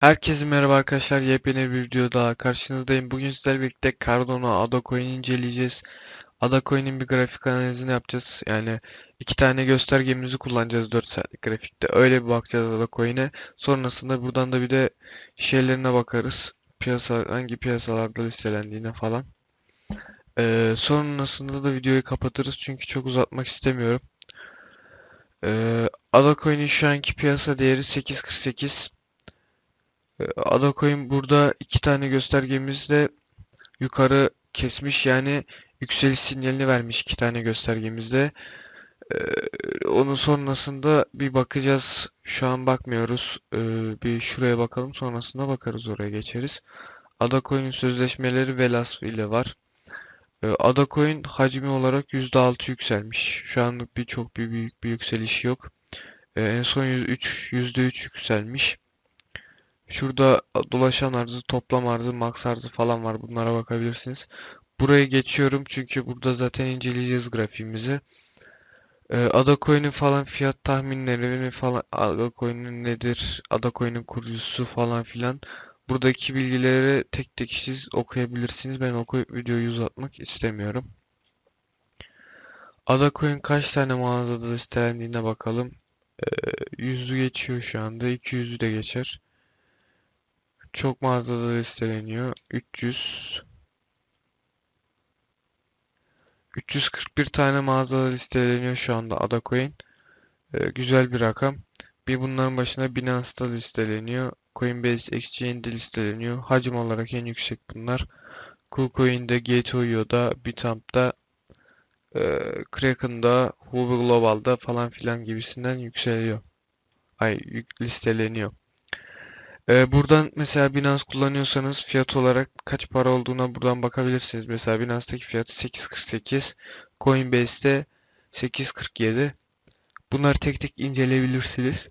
Herkese merhaba arkadaşlar. Yepyeni bir video daha karşınızdayım. Bugün sizlerle birlikte Cardano Ada Coin'i inceleyeceğiz. Ada Coin'in bir grafik analizini yapacağız. Yani iki tane göstergemizi kullanacağız 4 saatlik grafikte. Öyle bir bakacağız Ada Coin'e. Sonrasında buradan da bir de şeylerine bakarız. Piyasa hangi piyasalarda listelendiğine falan. Ee, sonrasında da videoyu kapatırız çünkü çok uzatmak istemiyorum. Ee, Ada Coin'in şu anki piyasa değeri 8.48. Adacoin burada iki tane göstergemizde yukarı kesmiş yani yükseliş sinyalini vermiş iki tane göstergemizde. Ee, onun sonrasında bir bakacağız. Şu an bakmıyoruz. Ee, bir şuraya bakalım sonrasında bakarız oraya geçeriz. Adacoin'in sözleşmeleri Velas ile var. Ee, Adacoin hacmi olarak %6 yükselmiş. Şu anlık bir çok bir büyük bir yükseliş yok. Ee, en son %3, %3 yükselmiş. Şurada dolaşan arzı, toplam arzı, max arzı falan var. Bunlara bakabilirsiniz. Buraya geçiyorum çünkü burada zaten inceleyeceğiz grafiğimizi. Ee, Adacoin'in falan fiyat tahminleri falan Adacoin'in nedir? Adacoin'in kurucusu falan filan. Buradaki bilgileri tek tek siz okuyabilirsiniz. Ben okuyup videoyu uzatmak istemiyorum. Adacoin kaç tane mağazada listelendiğine bakalım. Ee, yüzü geçiyor şu anda. 200'ü de geçer. Çok mağazada listeleniyor. 300 341 tane mağazada listeleniyor şu anda Adacoin. Ee, güzel bir rakam. Bir bunların başına Binance'da listeleniyor. Coinbase Exchange'de listeleniyor. Hacim olarak en yüksek bunlar. KuCoin'de, Gate.io'da, Bitamp'da, e, Kraken'da, Huobi Global'da falan filan gibisinden yükseliyor. Ay listeleniyor. Ee, buradan mesela Binance kullanıyorsanız fiyat olarak kaç para olduğuna buradan bakabilirsiniz. Mesela Binance'daki fiyatı 8.48, Coinbase'de 8.47. Bunları tek tek inceleyebilirsiniz.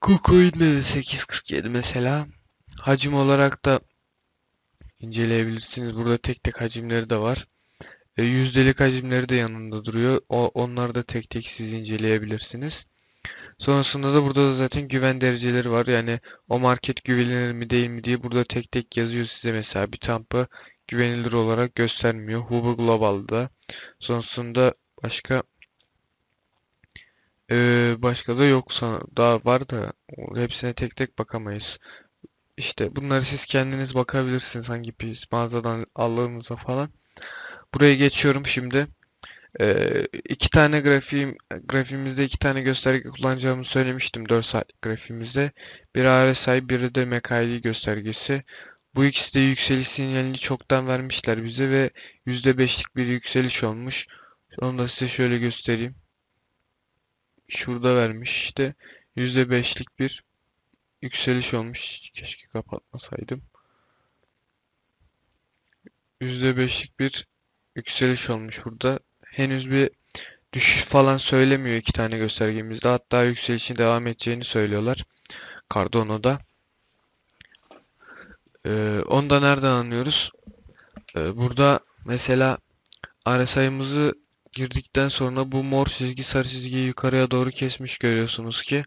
KuCoin'de de 8.47 mesela. Hacim olarak da inceleyebilirsiniz. Burada tek tek hacimleri de var. E, yüzdelik hacimleri de yanında duruyor. O, onları da tek tek siz inceleyebilirsiniz. Sonrasında da burada da zaten güven dereceleri var. Yani o market güvenilir mi değil mi diye burada tek tek yazıyor size mesela bir tampı güvenilir olarak göstermiyor. Huber Global'da. Sonrasında başka ee, başka da yok daha var da hepsine tek tek bakamayız. İşte bunları siz kendiniz bakabilirsiniz hangi mağazadan aldığınıza falan. Buraya geçiyorum şimdi. Ee, iki tane grafiğim, grafiğimizde iki tane gösterge kullanacağımı söylemiştim 4 saatlik grafiğimizde. Bir RSI, biri de MACD göstergesi. Bu ikisi de yükseliş sinyalini çoktan vermişler bize ve %5'lik bir yükseliş olmuş. Onu da size şöyle göstereyim. Şurada vermiş işte %5'lik bir yükseliş olmuş. Keşke kapatmasaydım. %5'lik bir yükseliş olmuş burada henüz bir düşüş falan söylemiyor iki tane göstergemizde. Hatta yükselişin devam edeceğini söylüyorlar. Cardano'da. Ee, onu da nereden anlıyoruz? Ee, burada mesela RSI'mızı girdikten sonra bu mor çizgi sarı çizgiyi yukarıya doğru kesmiş görüyorsunuz ki.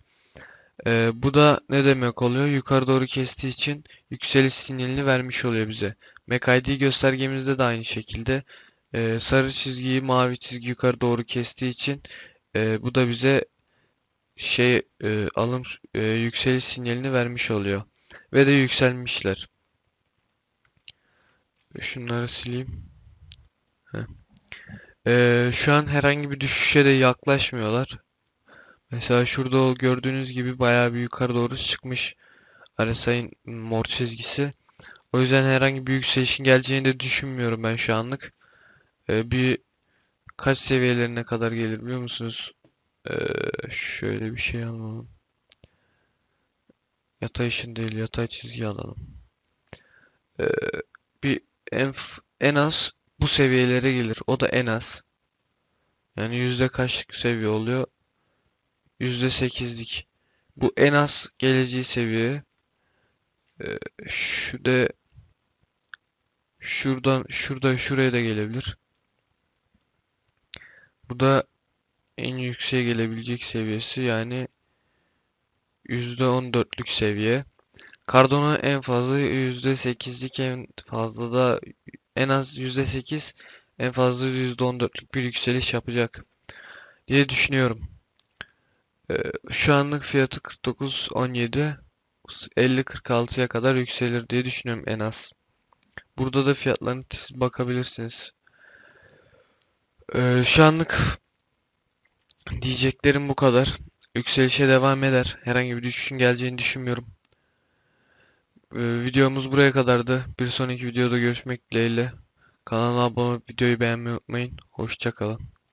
Ee, bu da ne demek oluyor? Yukarı doğru kestiği için yükseliş sinyalini vermiş oluyor bize. MACD göstergemizde de aynı şekilde e, sarı çizgiyi mavi çizgi yukarı doğru kestiği için e, bu da bize şey e, alım e, yükseliş sinyalini vermiş oluyor. Ve de yükselmişler. Şunları sileyim. E, şu an herhangi bir düşüşe de yaklaşmıyorlar. Mesela şurada gördüğünüz gibi bayağı bir yukarı doğru çıkmış RSI'nin mor çizgisi. O yüzden herhangi bir yükselişin geleceğini de düşünmüyorum ben şu anlık. Ee, bir kaç seviyelerine kadar gelir biliyor musunuz? Ee, şöyle bir şey alalım. Yatay ışın değil yatay çizgi alalım. Ee, bir en, en az bu seviyelere gelir. O da en az. Yani yüzde kaçlık seviye oluyor? Yüzde sekizlik. Bu en az geleceği seviye. Ee, şu da şuradan şurada şuraya da gelebilir. Bu da en yükseğe gelebilecek seviyesi yani %14'lük seviye. Cardano en fazla %8'lik en fazla da en az %8 en fazla %14'lük bir yükseliş yapacak diye düşünüyorum. Ee, şu anlık fiyatı 49.17 50.46'ya kadar yükselir diye düşünüyorum en az. Burada da fiyatlarına siz bakabilirsiniz. Ee, şu anlık diyeceklerim bu kadar. Yükselişe devam eder. Herhangi bir düşüşün geleceğini düşünmüyorum. Ee, videomuz buraya kadardı. Bir sonraki videoda görüşmek dileğiyle. Kanala abone olup videoyu beğenmeyi unutmayın. Hoşça kalın.